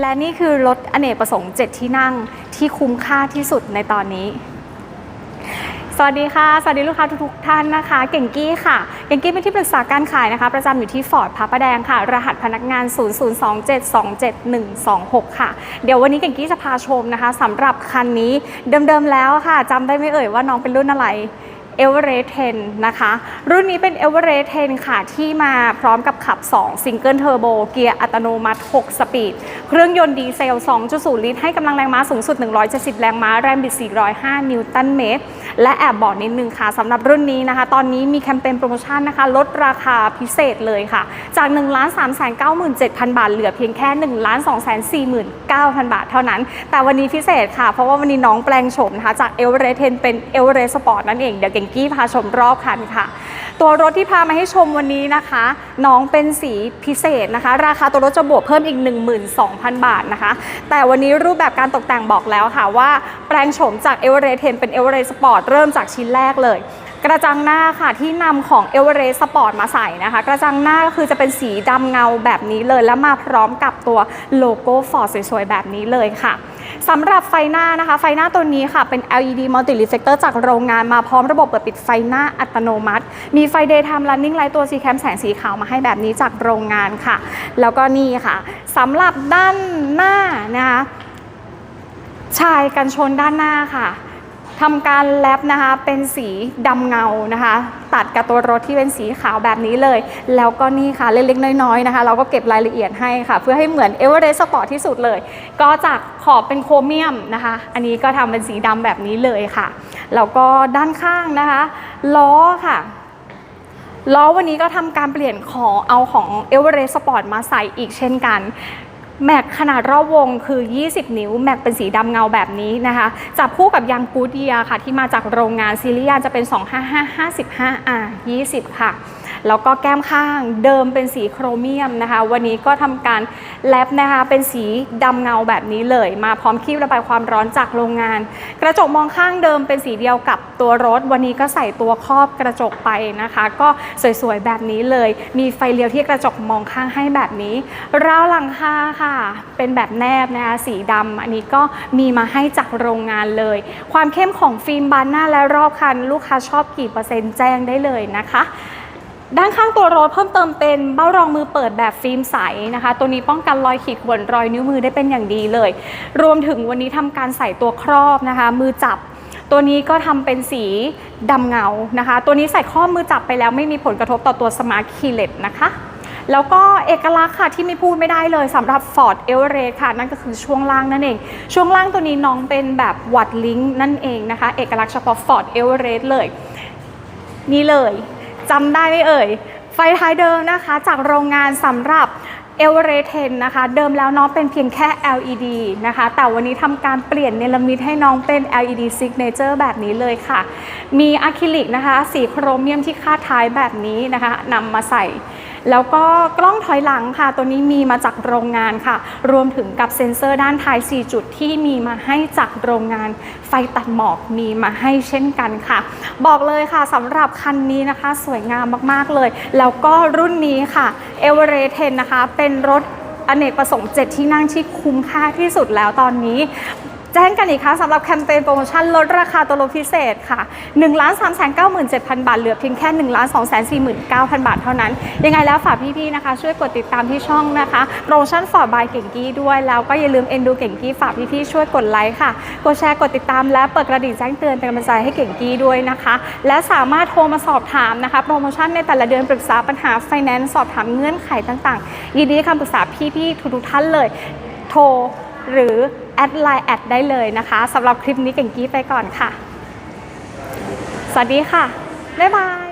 และนี่คือรถอเนกประสงค์ 7 ที่นั่งที่คุ้มค่าที่สุดในตอนนี้ สวัสดีค่ะ สวัสดีลูกค้าทุกๆท่านนะคะ เก่งกี้ค่ะ เก่งกี้เป็นที่ปรึกษาการขายนะคะ ประจำอยู่ที่ฟอร์ดพระประแดงค่ะ รหัสพนักงาน 002727126 ค่ะ เดี๋ยววันนี้เก่งกี้จะพาชมนะคะสำหรับคันนี้เดิมๆแล้วค่ะจำได้ไหมเอ่ยว่าน้องเป็นรุ่นอะไร เอเวอเรสต์10นะคะ รุ่นนี้เป็นเอเวอเรสต์10ค่ะ ที่มาพร้อมกับขับ 2 ซิงเกิลเทอร์โบเกียร์อัตโนมัติ 6 สปีด เครื่องยนต์ดีเซล 2.0 ลิตร ให้กำลังแรงม้าสูงสุด 170 แรงม้า แรงบิด 405 นิวตันเมตร และแอบบอกนิดนึงค่ะสำหรับรุ่นนี้นะคะ ตอนนี้มีแคมเปญโปรโมชั่นนะคะ ลดราคาพิเศษเลยค่ะ จาก1 3 9 7 0 0 0 บาท เหลือเพียงแค่1 2 4 9 0 0บาท เท่านั้น แต่วันนี้พิเศษค่ะ เพราะว่าวันนี้น้องแปลงโฉมนะคะจากเอเวอเรสต์10เป็นเอเวอเรสต์สปอร์ตนั่นเองเดี๋ยวเก่งกี้พาชมรอบคันค่ะ ตัวรถที่พามาให้ชมวันนี้นะคะ น้องเป็นสีพิเศษนะคะ ราคาตัวรถจะบวกเพิ่มอีก 12,000 บาทนะคะ แต่วันนี้รูปแบบการตกแต่งบอกแล้วค่ะว่าแปลงโฉมจากเอเวอเรสต์เป็นเอเวอเรสต์สปอร์ตเริ่มจากชิ้นแรกเลย กระจังหน้าค่ะที่นำของเอเวอเรสต์สปอร์ตมาใส่นะคะ กระจังหน้าก็คือจะเป็นสีดำเงาแบบนี้เลย แล้วมาพร้อมกับตัวโลโก้ฟอร์ดสวยๆ แบบนี้เลยค่ะสำหรับไฟหน้านะคะ ไฟหน้าตัวนี้ค่ะเป็น LED Multi Reflector จากโรงงานมาพร้อมระบบเปิดปิดไฟหน้าอัตโนมัติ มีไฟ Daytime Running Light ตัว C Cam แสงสีขาวมาให้แบบนี้จากโรงงานค่ะ แล้วก็นี่ค่ะสำหรับด้านหน้านะคะชายกันชนด้านหน้าค่ะ ทำการแลปนะคะเป็นสีดำเงานะคะ ตัดกับตัวรถที่เป็นสีขาวแบบนี้เลย แล้วก็นี่ค่ะเล็กๆน้อยๆนะคะ เราก็เก็บรายละเอียดให้ค่ะ เพื่อให้เหมือนเอเวอเรสต์สปอร์ตที่สุดเลย ก็จากขอบเป็นโครเมียมนะคะ อันนี้ก็ทำเป็นสีดำแบบนี้เลยค่ะแล้วก็ด้านข้างนะคะ ล้อค่ะล้อวันนี้ก็ทำการเปลี่ยนขอเอาของ e v e r e s t Sport มาใส่อีกเช่นกัน แม็กขนาดรอบวงคือ 20 นิ้ว แม็กเป็นสีดำเงาแบบนี้นะคะ จับคู่กับยางกูดเดียค่ะ ที่มาจากโรงงานซีเรียจะเป็น 255 55 R 20 ค่ะ แล้วก็แก้มข้างเดิมเป็นสีโครเมียมนะคะ วันนี้ก็ทำการแลปนะคะเป็นสีดำเงาแบบนี้เลย มาพร้อมคีบระบายความร้อนจากโรงงาน กระจกมองข้างเดิมเป็นสีเดียวกับตัวรถ วันนี้ก็ใส่ตัวครอบกระจกไปนะคะ ก็สวยๆแบบนี้เลย มีไฟเลี้ยวที่กระจกมองข้างให้แบบนี้ราวหลังคาค่ะ เป็นแบบแนบนะคะสีดำอันนี้ก็มีมาให้จากโรงงานเลย ความเข้มของฟิล์มบานหน้าและรอบคัน ลูกค้าชอบกี่เปอร์เซ็นต์แจ้งได้เลยนะคะ ด้านข้างตัวรถเพิ่มเติมเป็นเบ้ารองมือเปิดแบบฟิล์มใสนะคะ ตัวนี้ป้องกันรอยขีดข่วนรอยนิ้วมือได้เป็นอย่างดีเลย รวมถึงวันนี้ทำการใส่ตัวครอบนะคะ มือจับ ตัวนี้ก็ทำเป็นสีดำเงานะคะ ตัวนี้ใส่ข้อมือจับไปแล้วไม่มีผลกระทบต่อตัวสมาร์ทคีเลตนะคะแล้วก็เอกลักษณ์ค่ะที่ไม่พูดไม่ได้เลยสำหรับ Ford e v e r e s t ค่ะ นั่นก็คือช่วงล่างนั่นเอง ช่วงล่างตัวนี้น้องเป็นแบบวัดลิงก์นั่นเองนะคะ เอกลักษณ์เฉพาะ Ford e v e r e s t เลย นี่เลย จำได้ไหมเอ่ย ไฟท้ายเดิมนะคะ จากโรงงานสำหรับเอเวอเรเทนนะคะ เดิมแล้วน้องเป็นเพียงแค่ LED นะคะ แต่วันนี้ทำการเปลี่ยนเนลมิตให้น้องเป็น LED Signature แบบนี้เลยค่ะ มีอะคริลิกนะคะ สีโครเมียมที่คาดท้ายแบบนี้นะคะนำมาใส่ แล้วก็กล้องถอยหลังค่ะ ตัวนี้มีมาจากโรงงานค่ะ รวมถึงกับเซ็นเซอร์ด้านท้าย 4 จุดที่มีมาให้จากโรงงาน ไฟตัดหมอกมีมาให้เช่นกันค่ะ บอกเลยค่ะสำหรับคันนี้นะคะ สวยงามมากๆเลย แล้วก็รุ่นนี้ค่ะเอเวอเรสต์นะคะ เป็นรถอเนกประสงค์7ที่นั่งที่คุ้มค่าที่สุดแล้วตอนนี้ แจ้งกันอีกครั้งสำหรับแคมเปญโปรโมชั่นลดราคาตัวรถพิเศษค่ะ1 3 9 7 0 0 0 บาท เหลือเพียงแค่ 1 2 4 9 0 0 0 บาทเท่านั้น ยังไงแล้วฝากพี่ๆนะคะ ช่วยกดติดตามที่ช่องนะคะโปรโมชั่นฟอร์บายเก่งกี้ด้วยแล้วก็อย่าลืมเอ็นดูเก่งกี้ฝากพี่ๆช่วยกดไลค์ค่ะกดแชร์กดติดตามและเปิดกระดิ่งแจ้งเตือนเป็นกำลังใจให้เก่งกี้ด้วยนะคะ และสามารถโทรมาสอบถามนะคะโปรโมชั่นในแต่ละเดือนปรึกษาปัญหาไฟแนนซ์สอบถามเงื่อนไขต่างๆ ยินดีคำปรึกษาพี่ๆทุกๆท่านเลย โทรหรือ แอดไลน์แอดได้เลยนะคะสำหรับคลิปนี้เก่งกี้ไปก่อนค่ะ สวัสดีค่ะ บ๊ายบาย